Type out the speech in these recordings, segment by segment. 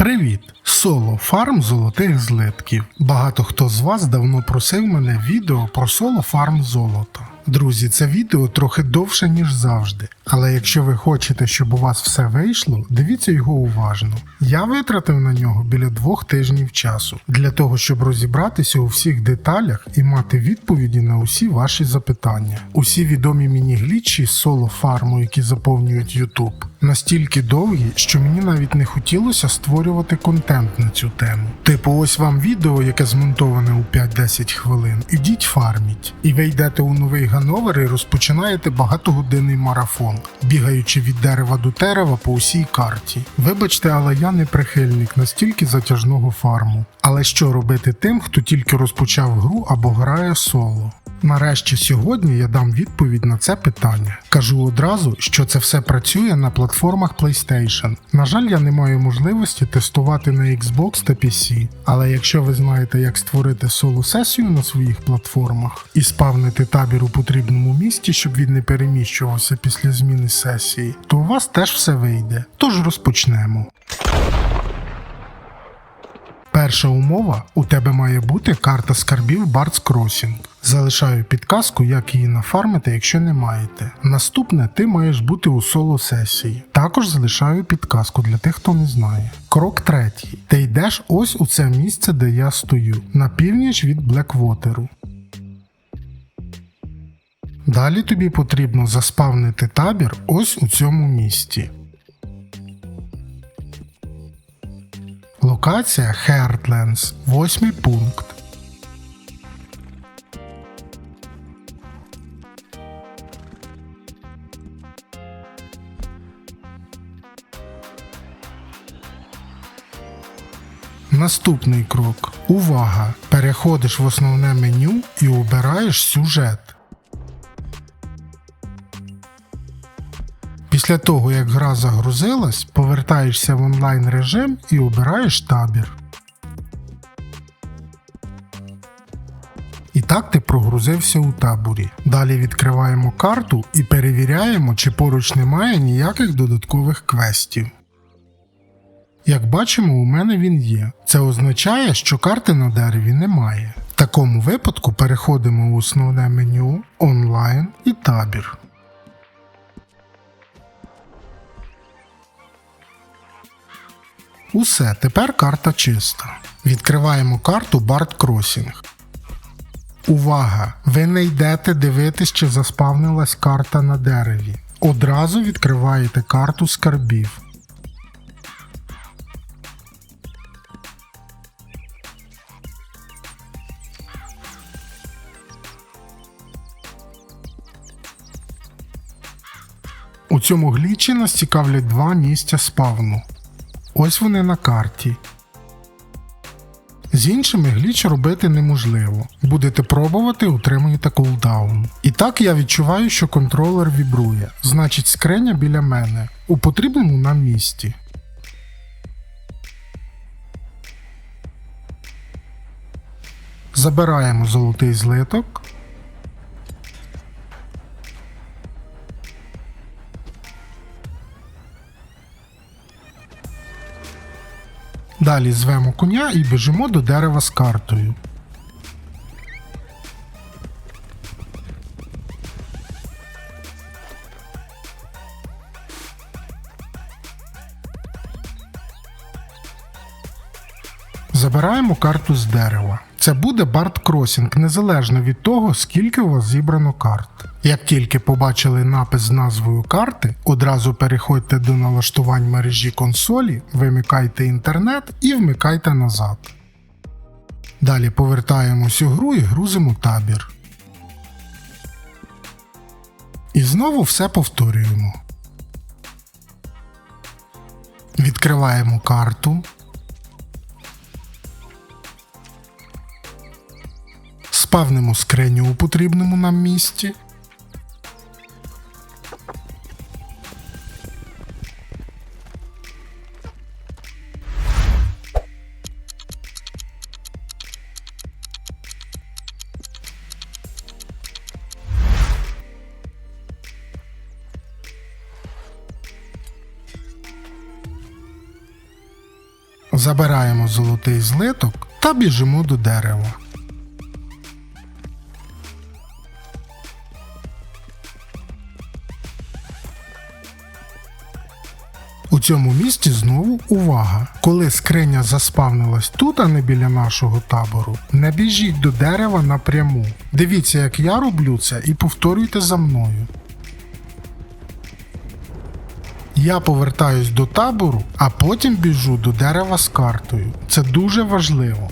Привіт! Соло фарм золотих злитків. Багато хто з вас давно просив мене відео про соло фарм золота. Друзі, це відео трохи довше, ніж завжди. Але якщо ви хочете, щоб у вас все вийшло, дивіться його уважно. Я витратив на нього біля двох тижнів часу для того, щоб розібратися у всіх деталях і мати відповіді на усі ваші запитання. Усі відомі мені глічі з соло фарму, які заповнюють YouTube, настільки довгі, що мені навіть не хотілося створювати контент на цю тему. Типу, ось вам відео, яке змонтоване у 5-10 хвилин. Ідіть фарміть, і ви йдете у новий Гановер і розпочинаєте багатогодинний марафон, бігаючи від дерева до дерева по усій карті. Вибачте, але я не прихильник настільки затяжного фарму. Але що робити тим, хто тільки розпочав гру або грає соло? Нарешті сьогодні я дам відповідь на це питання. Кажу одразу, що це все працює на платформах PlayStation. На жаль, я не маю можливості тестувати на Xbox та PC, але якщо ви знаєте, як створити соло сесію на своїх платформах і спавнити табір у потрібному місті, щоб він не переміщувався після зміни сесії, то у вас теж все вийде. Тож розпочнемо. Перша умова у тебе має бути карта скарбів Bard's Crossing. Залишаю підказку, як її нафармити, якщо не маєте. Наступне ти маєш бути у соло сесії. Також залишаю підказку для тих, хто не знає. Крок третій. Ти йдеш ось у це місце, де я стою, на північ від Блеквотеру. Далі тобі потрібно заспавнити табір ось у цьому місті. Локація Heartlands, восьмий пункт. Наступний крок. Увага! Переходиш в основне меню і обираєш сюжет. Після того, як гра загрузилась, повертаєшся в онлайн режим і обираєш табір. І так ти прогрузився у таборі. Далі відкриваємо карту і перевіряємо, чи поруч немає ніяких додаткових квестів. Як бачимо, у мене він є. Це означає, що карти на дереві немає. В такому випадку переходимо у основне меню, онлайн і табір. Усе, тепер карта чиста. Відкриваємо карту Bard Crossing. Увага! Ви не йдете дивитись, чи заспавнилась карта на дереві. Одразу відкриваєте карту скарбів. У цьому глічі нас цікавлять два місця спавну. Ось вони на карті. З іншими гліч робити неможливо. Будете пробувати, утримуєте кулдаун. І так я відчуваю, що контролер вібрує, значить скриня біля мене, у потрібному нам місці. Забираємо золотий злиток. Далі звемо коня і біжимо до дерева з картою. Забираємо карту з дерева. Це буде Барт Кросінг, незалежно від того, скільки у вас зібрано карт. Як тільки побачили напис з назвою карти, одразу переходьте до налаштувань мережі консолі, вимикайте інтернет і вмикайте назад. Далі повертаємось у гру і грузимо табір. І знову все повторюємо. Відкриваємо карту. Спавнимо скриню у потрібному нам місці. Забираємо золотий злиток та біжимо до дерева. У цьому місці знову увага. Коли скриня заспавнилась тут, а не біля нашого табору, не біжіть до дерева напряму. Дивіться, як я роблю це, і повторюйте за мною. Я повертаюсь до табору, а потім біжу до дерева з картою. Це дуже важливо.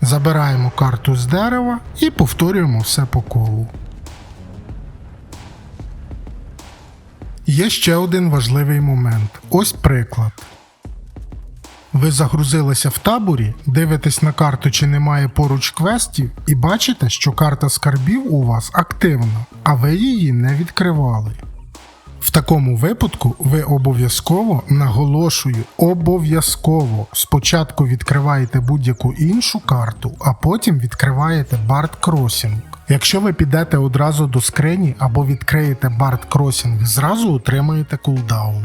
Забираємо карту з дерева і повторюємо все по колу. Є ще один важливий момент. Ось приклад. Ви загрузилися в таборі, дивитесь на карту, чи немає поруч квестів, і бачите, що карта скарбів у вас активна, а ви її не відкривали. В такому випадку ви обов'язково наголошую, обов'язково спочатку відкриваєте будь-яку іншу карту, а потім відкриваєте Bard Crossing. Якщо ви підете одразу до скрині або відкриєте Bard Crossing, зразу отримаєте кулдаун.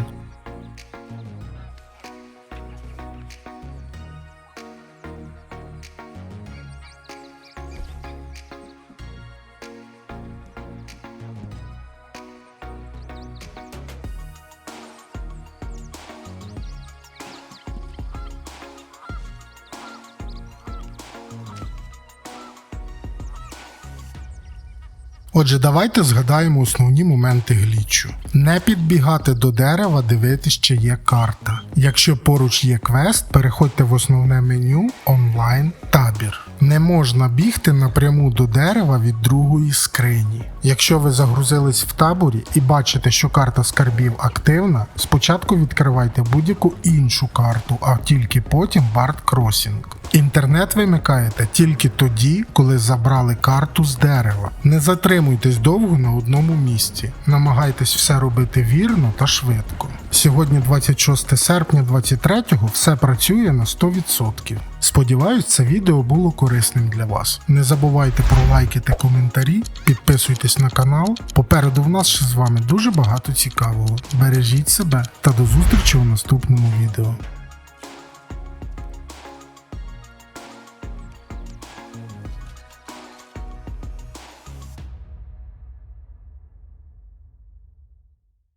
Отже, давайте згадаємо основні моменти глічу. Не підбігати до дерева, дивитись, чи є карта. Якщо поруч є квест, переходьте в основне меню онлайн табір. Не можна бігти напряму до дерева від другої скрині. Якщо ви загрузились в таборі і бачите, що карта скарбів активна, спочатку відкривайте будь-яку іншу карту, а тільки потім Bard Crossing. Інтернет вимикаєте тільки тоді, коли забрали карту з дерева. Не затримуйтесь довго на одному місці. Намагайтесь все робити вірно та швидко. Сьогодні, 26 серпня 23-го, все працює на 100%. Сподіваюсь, це відео було корисним для вас. Не забувайте про лайки та коментарі, підписуйтесь на канал. Попереду в нас ще з вами дуже багато цікавого. Бережіть себе та до зустрічі у наступному відео.